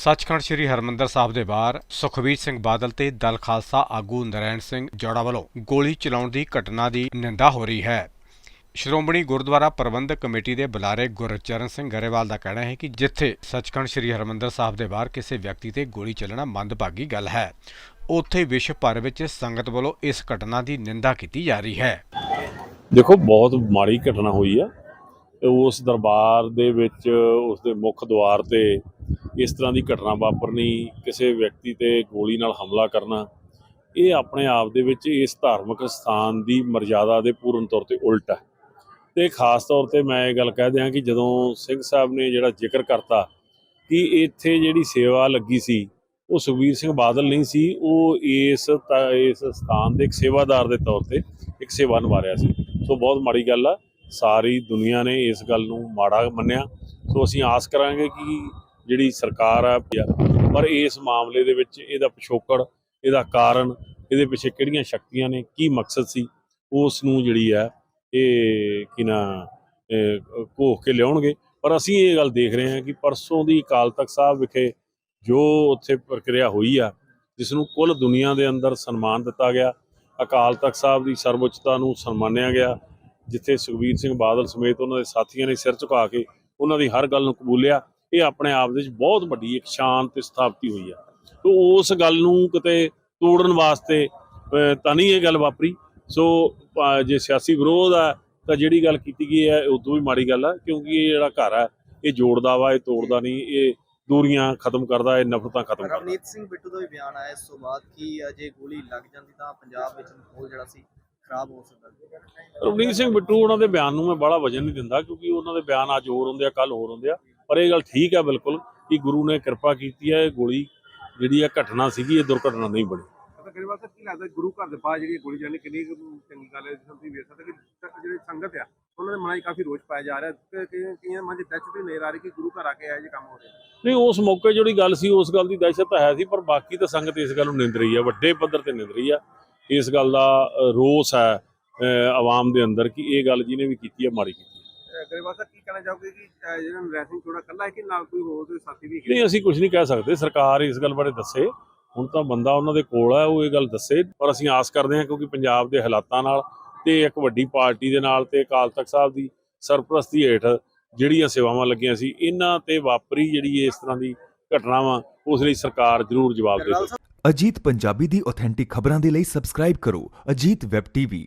ਸੱਚਖੰਡ ਸ੍ਰੀ ਹਰਮੰਦਰ ਸਾਹਿਬ ਦੇ ਬਾਹਰ ਸੁਖਬੀਰ ਸਿੰਘ ਬਾਦਲ ਤੇ ਦਲ ਖਾਲਸਾ ਆਗੂ ਨਰੈਣ ਸਿੰਘ ਜੋੜਾ ਵੱਲੋਂ ਗੋਲੀ ਚਲਾਉਣ ਦੀ ਘਟਨਾ ਦੀ ਨਿੰਦਾ ਹੋ ਰਹੀ ਹੈ। ਸ਼੍ਰੋਮਣੀ ਗੁਰਦੁਆਰਾ ਪ੍ਰਬੰਧਕ ਕਮੇਟੀ ਦੇ ਬੁਲਾਰੇ ਗੁਰਚਰਨ ਸਿੰਘ ਗਰੇਵਾਲ ਦਾ ਕਹਿਣਾ ਹੈ ਕਿ ਜਿੱਥੇ ਸੱਚਖੰਡ ਸ੍ਰੀ ਹਰਮੰਦਰ ਸਾਹਿਬ ਦੇ ਬਾਹਰ ਕਿਸੇ ਵਿਅਕਤੀ ਤੇ ਗੋਲੀ ਚੱਲਣਾ ਮੰਦਭਾਗੀ ਗੱਲ ਹੈ, ਉੱਥੇ ਵਿਸ਼ਵ ਭਰ ਵਿੱਚ ਸੰਗਤ ਵੱਲੋਂ ਇਸ ਘਟਨਾ ਦੀ ਨਿੰਦਾ ਕੀਤੀ ਜਾ ਰਹੀ ਹੈ। ਦੇਖੋ, ਬਹੁਤ ਮਾੜੀ ਘਟਨਾ ਹੋਈ ਆ ਉਸ ਦਰਬਾਰ ਦੇ ਵਿੱਚ, ਉਸ ਦੇ ਮੁੱਖ ਦੁਆਰ ਤੇ ਇਸ ਤਰ੍ਹਾਂ ਦੀ ਘਟਨਾ ਵਾਪਰਨੀ, ਕਿਸੇ ਵਿਅਕਤੀ ਤੇ ਗੋਲੀ ਨਾਲ ਹਮਲਾ ਕਰਨਾ, ਇਹ ਆਪਣੇ ਆਪ ਦੇ ਵਿੱਚ ਇਸ ਧਾਰਮਿਕ ਸਥਾਨ ਦੀ ਮਰਜ਼ਾਦਾ ਦੇ ਪੂਰਨ ਤੌਰ ਤੇ ਉਲਟ ਹੈ। ਤੇ ਖਾਸ ਤੌਰ ਤੇ ਮੈਂ ਇਹ ਗੱਲ ਕਹਿ ਦਿਆਂ ਕਿ ਜਦੋਂ ਸਿੰਘ ਸਾਹਿਬ ਨੇ ਜਿਹੜਾ ਜ਼ਿਕਰ ਕਰਤਾ ਕਿ ਇੱਥੇ ਜਿਹੜੀ ਸੇਵਾ ਲੱਗੀ ਸੀ, ਉਹ ਸੁਖਬੀਰ ਸਿੰਘ ਬਾਦਲ ਨਹੀਂ ਸੀ, ਉਹ ਇਸ ਤ- ਇਸ ਸਥਾਨ ਦੇ ਇੱਕ ਸੇਵਾਦਾਰ ਦੇ ਤੌਰ ਤੇ ਇੱਕ ਸੇਵਾ ਨਿਭਾ ਰਿਹਾ ਸੀ। ਸੋ ਬਹੁਤ ਮਾੜੀ ਗੱਲ ਆ, ਸਾਰੀ ਦੁਨੀਆ ਨੇ ਇਸ ਗੱਲ ਨੂੰ ਮਾੜਾ ਮੰਨਿਆ। ਸੋ ਅਸੀਂ ਆਸ ਕਰਾਂਗੇ ਕਿ ਜਿਹੜੀ ਸਰਕਾਰ ਆ ਪਰ ਇਸ ਮਾਮਲੇ ਦੇ ਵਿੱਚ ਇਹਦਾ ਪਿਛੋਕੜ, ਇਹਦਾ ਕਾਰਨ, ਇਹਦੇ ਪਿੱਛੇ ਕਿਹੜੀਆਂ ਸ਼ਕਤੀਆਂ ਨੇ, ਕੀ ਮਕਸਦ ਸੀ ਉਸ ਨੂੰ ਜਿਹੜੀ ਆ, ਇਹ ਕਿ ਨਾ, ਇਹ, ਘੋਖ ਕੇ ਲਿਆਉਣਗੇ। ਪਰ ਅਸੀਂ ਇਹ ਗੱਲ ਦੇਖ ਰਹੇ ਹਾਂ ਕਿ ਪਰਸੋਂ ਦੀ ਅਕਾਲ ਤਖਤ ਸਾਹਿਬ ਵਿਖੇ ਜੋ ਉੱਥੇ ਪ੍ਰਕਿਰਿਆ ਹੋਈ ਆ ਜਿਸ ਨੂੰ ਕੁੱਲ ਦੁਨੀਆ ਦੇ ਅੰਦਰ ਸਨਮਾਨ ਦਿੱਤਾ ਗਿਆ, ਅਕਾਲ ਤਖਤ ਸਾਹਿਬ ਦੀ ਸਰਵਉੱਚਤਾ ਨੂੰ ਸਨਮਾਨਿਆ ਗਿਆ, ਜਿੱਥੇ ਸੁਖਬੀਰ ਸਿੰਘ ਬਾਦਲ ਸਮੇਤ ਉਹਨਾਂ ਦੇ ਸਾਥੀਆਂ ਨੇ ਸਿਰ ਝੁਕਾ ਕੇ ਉਹਨਾਂ ਦੀ ਹਰ ਗੱਲ ਨੂੰ ਕਬੂਲਿਆ ਇਹ ਆਪਣੇ ਆਪ ਦੇ ਵਿੱਚ ਬਹੁਤ ਵੱਡੀ ਇੱਕ ਸ਼ਾਨ ਤੇ ਸਥਾਪਤੀ ਹੋਈ ਆ। ਤੇ ਉਸ ਗੱਲ ਨੂੰ ਕਿਤੇ ਤੋੜਨ ਵਾਸਤੇ ਤਾਂ ਨਹੀਂ ਇਹ ਗੱਲ ਵਾਪਰੀ। ਸੋ ਜੇ ਸਿਆਸੀ ਵਿਰੋਧ ਆ ਤਾਂ ਜਿਹੜੀ ਗੱਲ ਕੀਤੀ ਗਈ ਹੈ ਉਦੋਂ ਵੀ ਮਾੜੀ ਗੱਲ ਆ ਕਿਉਂਕਿ ਇਹ ਜਿਹੜਾ ਘਰ ਆ ਇਹ ਜੋੜਦਾ ਵਾ ਇਹ ਤੋੜਦਾ ਨਹੀਂ ਇਹ ਦੂਰੀਆਂ ਖਤਮ ਕਰਦਾ ਇਹ ਨਫ਼ਰਤਾਂ ਖਤਮ ਕਰਦਾ। ਰਵਨੀਤ ਸਿੰਘ ਬਿੱਟੂ ਦਾ ਵੀ ਬਿਆਨ ਆਇਆ ਇਸ ਤੋਂ ਬਾਅਦ ਕਿ ਜੇ ਗੋਲੀ ਲੱਗ ਜਾਂਦੀ ਤਾਂ ਪੰਜਾਬ ਵਿੱਚ ਮਾਹੌਲ ਜਿਹੜਾ ਸੀ ਖਰਾਬ ਹੋ ਸਕਦਾ ਰਵਨੀਤ ਸਿੰਘ ਬਿੱਟੂ ਉਹਨਾਂ ਦੇ ਬਿਆਨ ਨੂੰ ਮੈਂ ਬੜਾ ਵਜਨ ਨਹੀਂ ਦਿੰਦਾ ਕਿਉਂਕਿ ਉਹਨਾਂ ਦੇ ਬਿਆਨ ਅੱਜ ਹੋਰ ਹੁੰਦੇ ਆ ਕੱਲ ਹੋਰ ਹੁੰਦੇ ਆ। ਪਰ ਇਹ ਗੱਲ ਠੀਕ ਹੈ ਬਿਲਕੁਲ ਕਿ ਗੁਰੂ ਨੇ ਕਿਰਪਾ ਕੀਤੀ ਹੈ ਇਹ ਗੋਲੀ ਜਿਹੜੀ ਆ ਘਟਨਾ ਸੀਗੀ ਇਹ ਦੁਰਘਟਨਾ ਨਹੀਂ ਬਣੀ। ਤਾਂ ਕਈ ਵਾਰ ਤਾਂ ਕੀ ਲੱਗਦਾ ਗੁਰੂ ਘਰ ਦੇ ਬਾਹਰ ਜਿਹੜੀ ਇਹ ਵੇਖ ਸਕਦੇ ਕਿ ਜਿਹੜੀ ਸੰਗਤ ਆ ਉਹਨਾਂ ਦੇ ਮਨਾਂ 'ਚ ਕਾਫੀ ਰੋष ਪਾਇਆ ਜਾ ਰਿਹਾ ਤੇ ਕਈ- ਕਈਆਂ ਦੇ ਮਨ 'ਚ ਦਹਿਸ਼ਤ ਵੀ ਨਜ਼ਰ ਆ ਰਹੀ ਕਿ ਗੁਰੂ ਘਰ ਆ ਕੇ ਇਹੋ ਜਿਹੇ ਕੰਮ ਹੋ ਰਹੇ ਨਹੀਂ ਉਸ ਮੌਕੇ ਜਿਹੜੀ ਗੱਲ ਸੀ ਉਸ ਗੱਲ ਦੀ ਦਹਿਸ਼ਤ ਤਾਂ ਹੈ ਸੀ ਪਰ ਬਾਕੀ ਤਾਂ ਸੰਗਤ ਇਸ ਗੱਲ ਨੂੰ ਨਿੰਦ ਰਹੀ ਹੈ ਵੱਡੇ ਪੱਧਰ ਤੇ ਨਿੰਦ ਰਹੀ ਹੈ। ਇਸ ਗੱਲ ਦਾ ਰੋਸ ਹੈ ਆਵਾਮ ਦੇ ਅੰਦਰ ਕਿ ਇਹ ਗੱਲ ਜਿਹਨੇ ਵੀ ਕੀਤੀ ਹੈ ਮਾੜੀ ਕੀਤੀ। ਗਰੇਵਾਲ ਸਾਹਿਬ ਕੀ ਕਹਿਣਾ ਚਾਹੋਗੇ ਕਿ ਅਹ, ਜਿਹੜਾ ਨਰੈਸਿੰਗ ਥੋੜਾ ਕੱਲਾ ਹੈ ਕਿ ਨਾਲ ਕੋਈ ਹੋਰ ਦੇ ਸਾਥੀ ਵੀ ਹੈਗੇ? ਨਹੀਂ ਅਸੀਂ ਕੁਝ ਨਹੀਂ ਕਹਿ ਸਕਦੇ। ਸਰਕਾਰ ਇਸ ਗੱਲ ਬਾਰੇ ਦੱਸੇ। ਹੁਣ ਤਾਂ ਬੰਦਾ ਉਹਨਾਂ ਦੇ ਕੋਲ ਹੈ ਉਹ ਇਹ ਗੱਲ ਦੱਸੇ। ਪਰ ਅਸੀਂ ਆਸ ਕਰਦੇ ਹਾਂ ਕਿਉਂਕਿ ਪੰਜਾਬ ਦੇ ਹਾਲਾਤਾਂ ਨਾਲ ਤੇ ਇੱਕ ਵੱਡੀ ਪਾਰਟੀ ਦੇ ਨਾਲ ਤੇ ਅਕਾਲ ਤਖਤ ਸਾਹਿਬ ਦੀ ਸਰਪ੍ਰਸਤੀ ਹੇਠ ਜਿਹੜੀਆਂ ਸੇਵਾਵਾਂ ਲੱਗੀਆਂ ਸੀ ਇਹਨਾਂ ਤੇ ਵਾਪਰੀ ਜਿਹੜੀ ਇਸ ਤਰ੍ਹਾਂ ਦੀ ਘਟਨਾਵਾਂ ਉਸ ਲਈ ਸਰਕਾਰ ਜ਼ਰੂਰ ਜਵਾਬ ਦੇ ਗਰੇਵਾਲ ਅਜੀਤ ਪੰਜਾਬੀ ਦੀ ਆਥੈਂਟਿਕ ਖਬਰਾਂ ਦੇ ਲਈ ਸਬਸਕ੍ਰਾਈਬ ਕਰੋ। Ajit web TV